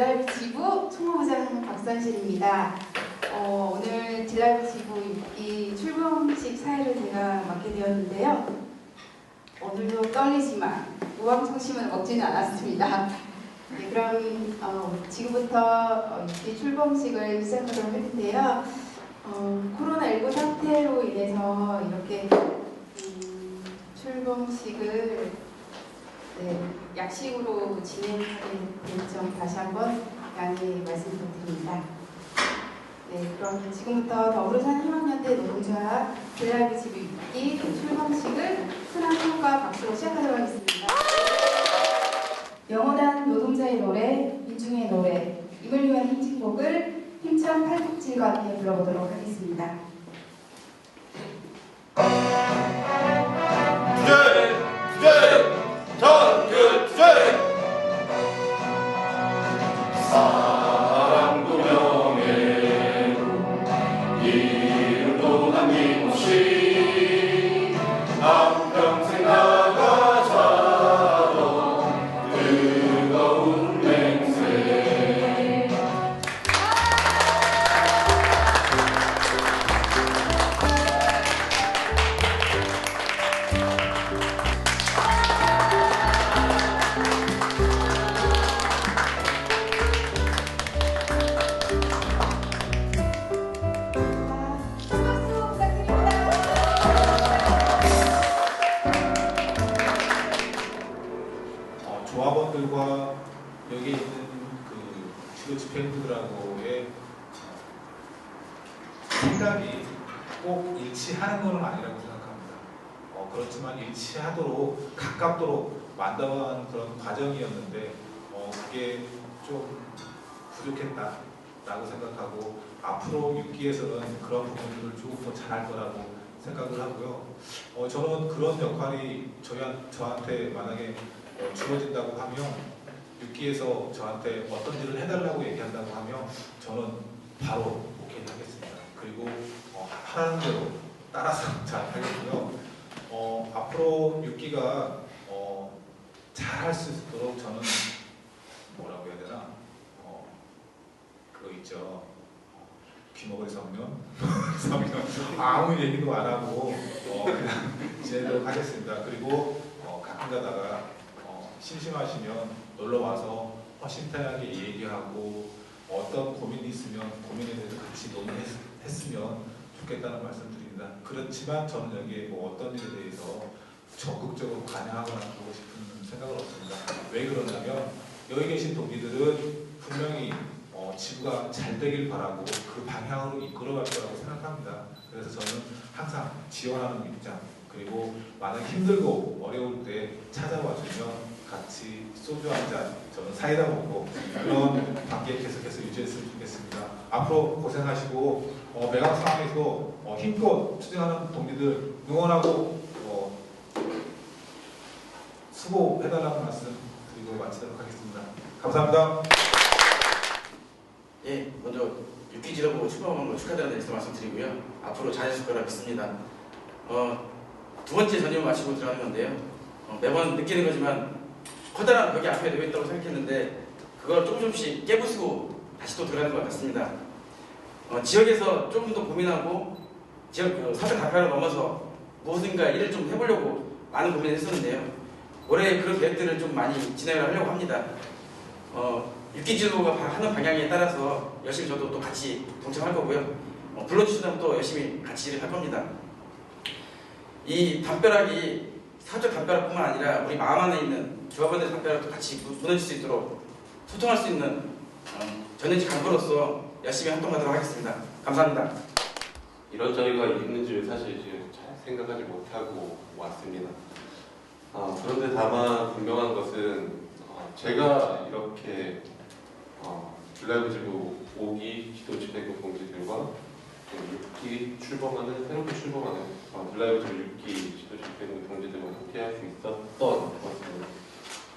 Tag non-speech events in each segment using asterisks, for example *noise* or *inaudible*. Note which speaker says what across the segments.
Speaker 1: 딜라이브 지부 총무부장 박선실입니다. 어, 오늘 딜라이브 지부 이 출범식 사회를 제가 맡게 되었는데요. 오늘도 떨리지만 우왕청심을 먹지는 않았습니다. 네, 그럼 어, 지금부터 어, 이 출범식을 시작하도록 할 텐데요. 어, 코로나19 사태로 인해서 이렇게 음, 출범식을 네, 약식으로 진행하게 된점 다시 한번 양해 말씀드립니다. 네, 그럼 지금부터 더불어사는 희망연대 노동조합 딜라이브 집이 있기 출범식을 순환 평가 박수로 시작하도록 하겠습니다. 영원한 노동자의 노래, 민중의 노래, 임을 위한 행진곡을 힘찬 팔국질과 함께 불러보도록 하겠습니다.
Speaker 2: 생각이 꼭 일치하는 것은 아니라고 생각합니다. 어, 그렇지만 일치하도록 가깝도록 만들어가는 그런 과정이었는데 어, 그게 좀 부족했다라고 생각하고 앞으로 6기에서는 그런 부분들을 조금 더 잘할 거라고 생각을 하고요. 어, 저는 그런 역할이 저희, 저한테 만약에 어, 주어진다고 하면 6기에서 저한테 어떤 일을 해달라고 얘기한다고 하면 저는 바로 오케이 하겠습니다. 그리고 어, 하라는 대로 따라서 *laughs* 잘 하겠고요. 어, 앞으로 6기가 어, 잘할 수 있도록 저는 뭐라고 해야 되나 어, 그거 있죠. 귀머거리 성면 *laughs* 성면 아무 얘기도 안 하고 어, 그냥 *laughs* 지내도록 하겠습니다. 그리고 어, 가끔 가다가 어, 심심하시면 놀러 와서 허심탄회하게 얘기하고 어떤 고민이 있으면 고민에 대해서 같이 논의했으면 좋겠다는 말씀드립니다. 그렇지만 저는 여기에 뭐 어떤 일에 대해서 적극적으로 관여하거나 그러고 싶은 생각은 없습니다. 왜 그러냐면 여기 계신 동기들은 분명히 어, 지구가 잘 되길 바라고 그 방향으로 이끌어갈 거라고 생각합니다. 그래서 저는 항상 지원하는 입장 그리고 많은 힘들고 어려울 때 찾아와 주면 같이 소주 한 잔 저는 사이다 먹고 그런 관계 계속해서 유지했으면 좋겠습니다. 앞으로 고생하시고 어, 매각 상황에서 어, 힘껏 추진하는 동기들 응원하고 어, 수고해달라는 말씀 드리고 마치도록 하겠습니다. 감사합니다.
Speaker 3: 예, 먼저 6기 지도부 출범한 거 축하드리는 말씀 말씀드리고요. 앞으로 잘하실 거라 믿습니다. 어, 두 번째 전임을 마치고 들어가는 건데요. 어, 매번 느끼는 거지만 커다란 벽이 앞에 놓여 있다고 생각했는데 그걸 조금 조금씩 깨부수고 다시 또 들어가는 것 같습니다. 어, 지역에서 조금 더 고민하고 지역 그 사전 답변을 넘어서 무엇인가 일을 좀 해보려고 많은 고민을 했었는데요. 올해 그런 계획들을 좀 많이 진행을 하려고 합니다. 어, 육기지도가 하는 방향에 따라서 열심히 저도 또 같이 동참할 거고요. 어, 불러주시면 또 열심히 같이 일을 할 겁니다. 이 담벼락이 사적 담벼락뿐만 아니라 우리 마음 안에 있는 조합원들 담벼락도 같이 무- 무너질 수 있도록 소통할 수 있는 어, 전현직 간부로서 열심히 활동하도록 하겠습니다. 감사합니다.
Speaker 4: 이런 저희가 있는지를 사실 지금 잘 생각하지 못하고 왔습니다. 어, 그런데 다만 분명한 것은 어, 제가 이렇게 어, 블라이브 지부 5기 지도 집행부 동지들과 6기 출범하는 새롭게 출범하는 어, 블라이브 지부 6기 지도 집행부 동지들과 함께 할 수 있었던 것 같습니다.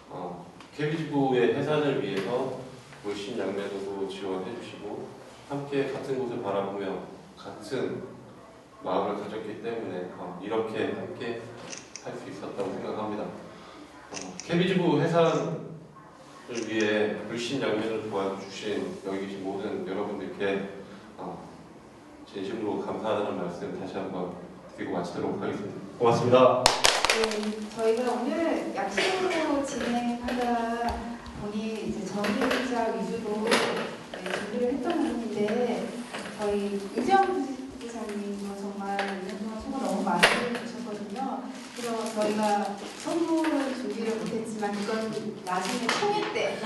Speaker 4: 어, KB지부의 해산을 위해서 물신양면으로 지원해 주시고 함께 같은 곳을 바라보며 같은 마음을 가졌기 때문에 어, 이렇게 함께 할 수 있었다고 생각합니다. 어, KB지부 해산 위해 불신양면을 도와주신 여기 계신 모든 여러분들께 어, 진심으로 감사하다는 말씀 다시 한번 드리고 마치도록 하겠습니다. 고맙습니다.
Speaker 1: 네, 저희가 오늘 약식으로 진행하다 보니 이제 전문자 위주로 네, 준비를 했던 부분인데 저희 이정 부장님도 정말 2년 동안 수고 너무 많이 해주셨거든요. 그래서 저희가 선물을 준비를 못했지만 그건 나중에 총회 때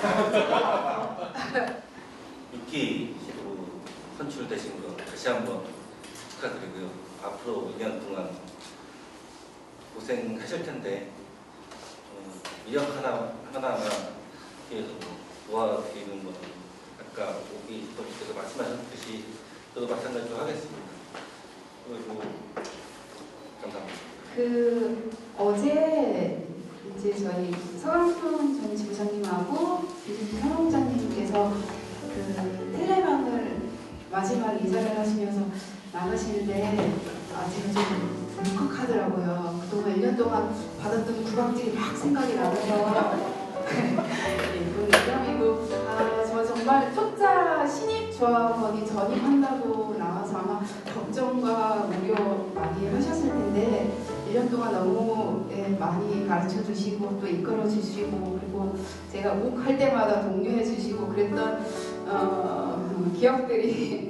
Speaker 1: *laughs*
Speaker 5: 6기로 선출되신 거 다시 한번 축하드리고요. 앞으로 2년 동안 고생하실 텐데 어, 이력 하나, 하나하나 계속 모아드리는 것 아까 오기 선생께서 말씀하셨듯이 저도 마찬가지로 하겠습니다. 그리고 감사합니다.
Speaker 1: 그 어제 이제 저희 서울품 전 지부장님하고 받았던 구박질이 막 생각이 나면서 *laughs* 예, 그 농담이고 아, 저 정말 초짜 신입 조합원이 전입한다고 나와서 아마 걱정과 우려 많이 하셨을 텐데 1년 동안 너무 예, 많이 가르쳐 주시고 또 이끌어 주시고 그리고 제가 욱할 때마다 독려해 주시고 그랬던 어, 기억들이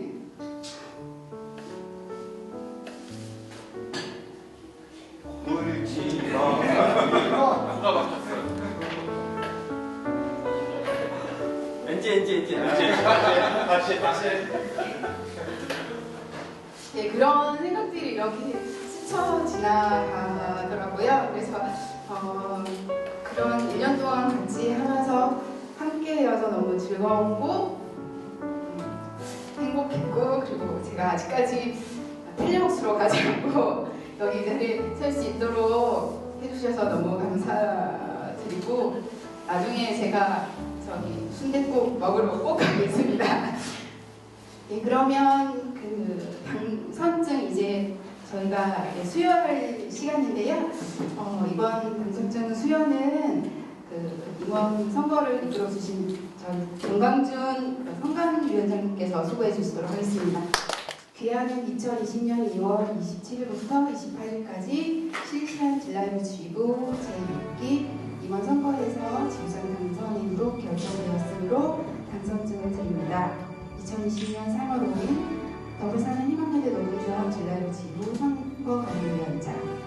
Speaker 6: 다시 다시.
Speaker 1: 예, 그런 생각들이 이렇게 스쳐 지나가더라고요. 그래서 어, 그런 1년 동안 같이 하면서 함께여서 너무 즐거웠고 음, 행복했고 그리고 제가 아직까지 텔레복수로 가지 않고 여기 이 자리에 설 수 있도록 해주셔서 너무 감사드리고 나중에 제가 저기 순댓국 먹으러 꼭 가겠습니다. 예, 그러면 그 당선증 이제 저희가 수여할 시간인데요. 어, 이번 당선증 수여는 그 이번 선거를 이끌어 주신 저희 정강준 선관위원장님께서 수고해 주시도록 하겠습니다. 귀하는 2020년 2월 27일부터 28일까지 실시한 진라이브 지부 제6기 이번 선거에서 지부장 당선인으로 결정되었으므로 당선증을 드립니다. 2020년 3월 5일 더불사는 희망연대 노동조합 진라이브 지부 선거관리위원장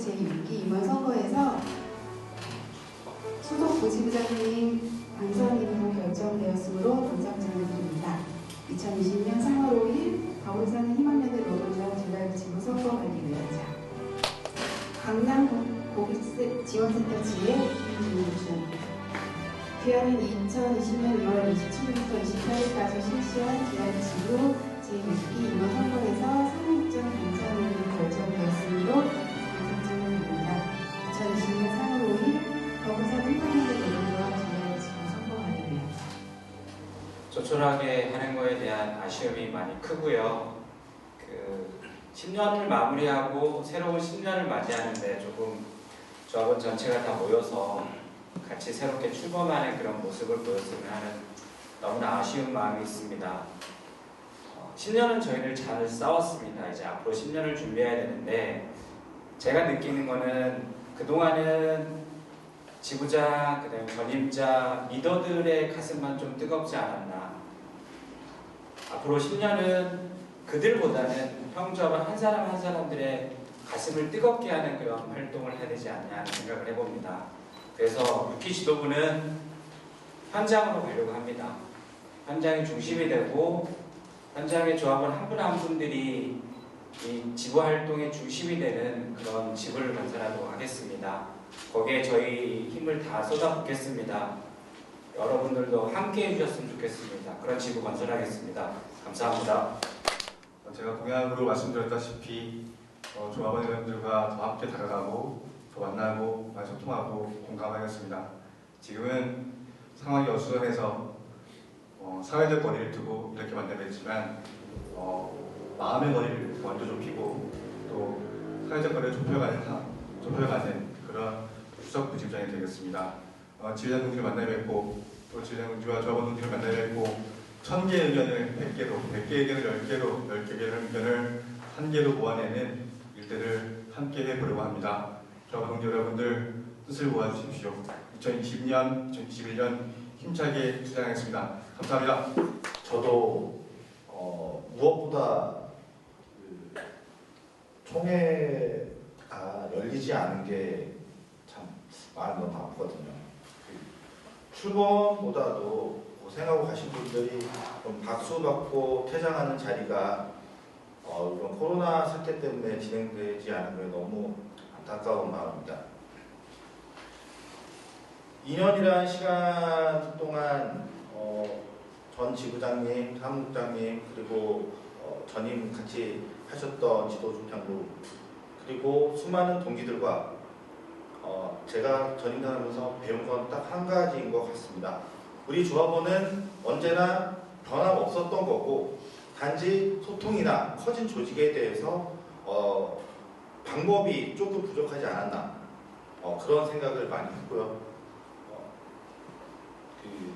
Speaker 1: 제6기 임원 선거에서 수석 고지부장님 당선인으로 결정되었으므로 당선증을 드립니다. 2020년 3월 5일 더불사는 희망연대 노동조합 딜라이브 지부 선거관리위원장 강남 고객 지원센터 지회 김준준 귀하는 2020년 2월 27일부터 28일까지 실시한 기한 지부 제6기 임원 선거에서 상무국장 당선인으로 결정되었으므로
Speaker 7: 조촐하게 하는 거에 대한 아쉬움이 많이 크고요. 그 10년을 마무리하고 새로운 10년을 맞이하는데 조금 조합원 전체가 다 모여서 같이 새롭게 출범하는 그런 모습을 보였으면 하는 너무나 아쉬운 마음이 있습니다. 어, 10년은 저희를 잘 싸웠습니다. 이제 앞으로 10년을 준비해야 되는데 제가 느끼는 거는 그동안은 지부자, 그다음에 전임자, 리더들의 가슴만 좀 뜨겁지 않았나. 앞으로 10년은 그들보다는 형조합원 한 사람 한 사람들의 가슴을 뜨겁게 하는 그런 활동을 해야 되지 않냐 하는 생각을 해봅니다. 그래서 유키 지도부는 현장으로 가려고 합니다. 현장이 중심이 되고 현장의 조합원 한 분한 분들이 이 지부 활동의 중심이 되는 그런 지부를 건설하도록 하겠습니다. 거기에 저희 힘을 다 쏟아붓겠습니다. 여러분들도 함께 해주셨으면 좋겠습니다. 그런 지부 건설하겠습니다. 감사합니다.
Speaker 8: 어, 제가 공약으로 말씀드렸다시피 어, 조합원 회원들과 더 함께 다가가고 더 만나고 많이 소통하고 공감하겠습니다. 지금은 상황이 어수선해서 어, 사회적 거리를 두고 이렇게 만나뵙지만 어, 마음의 거리를 먼저 좁히고 또 사회적 거리를 좁혀가는, 하- 좁혀가는 그런 수석 부집장이 되겠습니다. 어, 지회장 동지를 만나 뵙고 또 지회장 동지와 조합원 동지를 만나 뵙고 천 개의 의견을 100개로, 100개의 의견을 10개로, 10개의 의견을 한 개로 모아내는 일들을 함께 해보려고 합니다. 저와 동지 여러분들 뜻을 모아주십시오. 2020년, 2021년 힘차게 투쟁하겠습니다. 감사합니다.
Speaker 9: 저도 어, 무엇보다 그 총회가 열리지 않은 게 참 마음이 너무 아프거든요. 그 출범보다도 고생하고 가신 분들이 좀 박수 받고 퇴장하는 자리가 어, 이런 코로나 사태 때문에 진행되지 않은 게 너무 안타까운 마음입니다. 2년이라는 시간 동안 어, 전 지부장님, 사무국장님 그리고 어, 전임 같이 하셨던 지도조장도 그리고 수많은 동기들과 어, 제가 전임하면서 배운 건 딱 한 가지인 것 같습니다. 우리 조합원은 언제나 변함없었던 거고 단지 소통이나 커진 조직에 대해서 어, 방법이 조금 부족하지 않았나 어, 그런 생각을 많이 했고요. 어, 그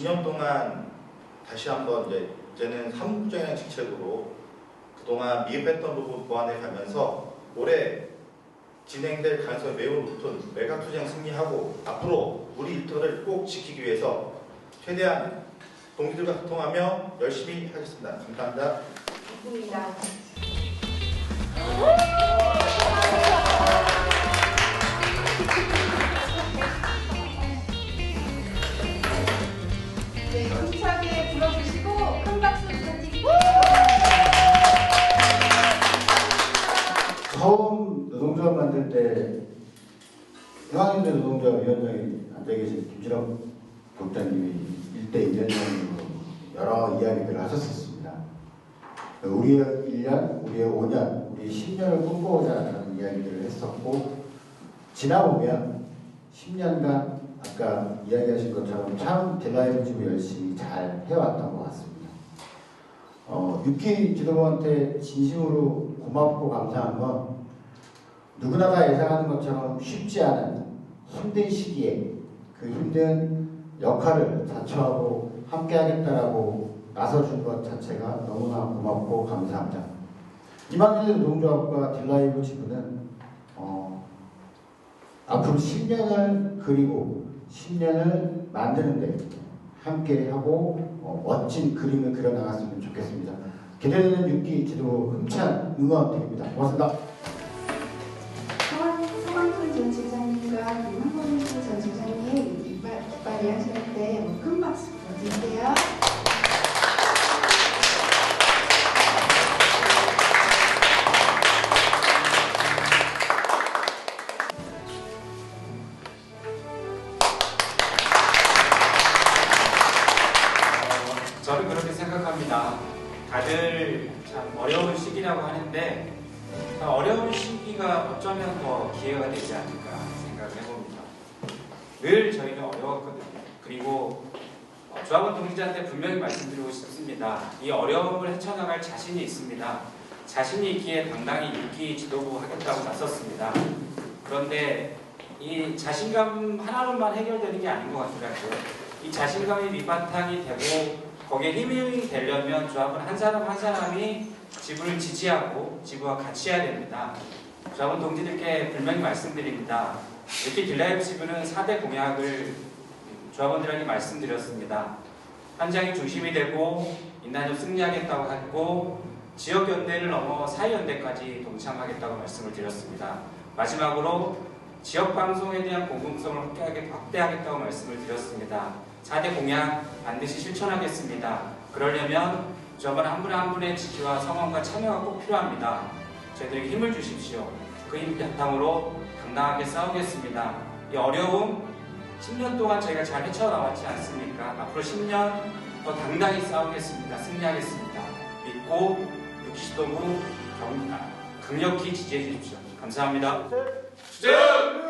Speaker 9: 2년 동안 다시 한번 이제 이제는 사무국장이라는 직책으로 그동안 미흡했던 부분 보완해 가면서 올해 진행될 가능성이 매우 높은 메가투쟁 승리하고 앞으로 우리 일터를 꼭 지키기 위해서 최대한 동기들과 소통하며 열심히 하겠습니다. 감사합니다.
Speaker 1: 입니다.
Speaker 10: 처음 노동조합 만들 때 흥학인대 노동조합 위원장이 앉아 계신 김진업 국장님이 일대 위원장으로 여러 이야기들을 하셨었습니다. 우리의 1년, 우리의 5년, 우리 10년을 꿈꿔오자 라는 이야기들을 했었고 지나보면 10년간 아까 이야기하신 것처럼 참 딜라이브 지구 열심히 잘 해왔던 것 같습니다. 어, 유키 지도부한테 진심으로 고맙고 감사한 건 누구나 다 예상하는 것처럼 쉽지 않은 힘든 시기에 그 힘든 역할을 자처하고 함께하겠다라고 나서준 것 자체가 너무나 고맙고 감사합니다. 이만희 노동조합과 딜라이브 지부는 어, 앞으로 10년을 그리고 10년을 만드는데 함께하고 어, 멋진 그림을 그려나갔으면 좋겠습니다. 기대되는 6기 지도 힘찬 응원 드립니다. 고맙습니다.
Speaker 1: 성황순 전 지부장님과 김한권 전 지부장님 이빨, 이빨이 하실 때큰 박수 부탁드릴게요.
Speaker 7: 어려운 시기가 어쩌면 더 기회가 되지 않을까 생각을 해봅니다. 늘 저희는 어려웠거든요. 그리고 어, 조합원 동지한테 분명히 말씀드리고 싶습니다. 이 어려움을 헤쳐나갈 자신이 있습니다. 자신이 있기에 당당히 유기 지도부 하겠다고 나섰습니다. 그런데 이 자신감 하나로만 해결되는 게 아닌 것 같더라고요. 이 자신감이 밑바탕이 되고 거기에 힘이 되려면 조합은 한 사람 한 사람이 지부를 지지하고 지부와 같이 해야 됩니다. 조합원 동지들께 분명히 말씀드립니다. 이렇게 딜라이브 지부는 4대 공약을 조합원들에게 말씀드렸습니다. 현장이 중심이 되고 인난좀 승리하겠다고 했고 지역연대를 넘어 사회연대까지 동참하겠다고 말씀을 드렸습니다. 마지막으로 지역방송에 대한 공공성을 확대하겠다고 말씀을 드렸습니다. 4대 공약 반드시 실천하겠습니다. 그러려면 저번 한 분의 한 분의 지지와 성원과 참여가 꼭 필요합니다. 저희들에게 힘을 주십시오. 그 힘 바탕으로 당당하게 싸우겠습니다. 이 어려움 10년 동안 저희가 잘 헤쳐나왔지 않습니까? 앞으로 10년 더 당당히 싸우겠습니다. 승리하겠습니다. 믿고 60도구 강력히 지지해 주십시오. 감사합니다.
Speaker 6: 쭉!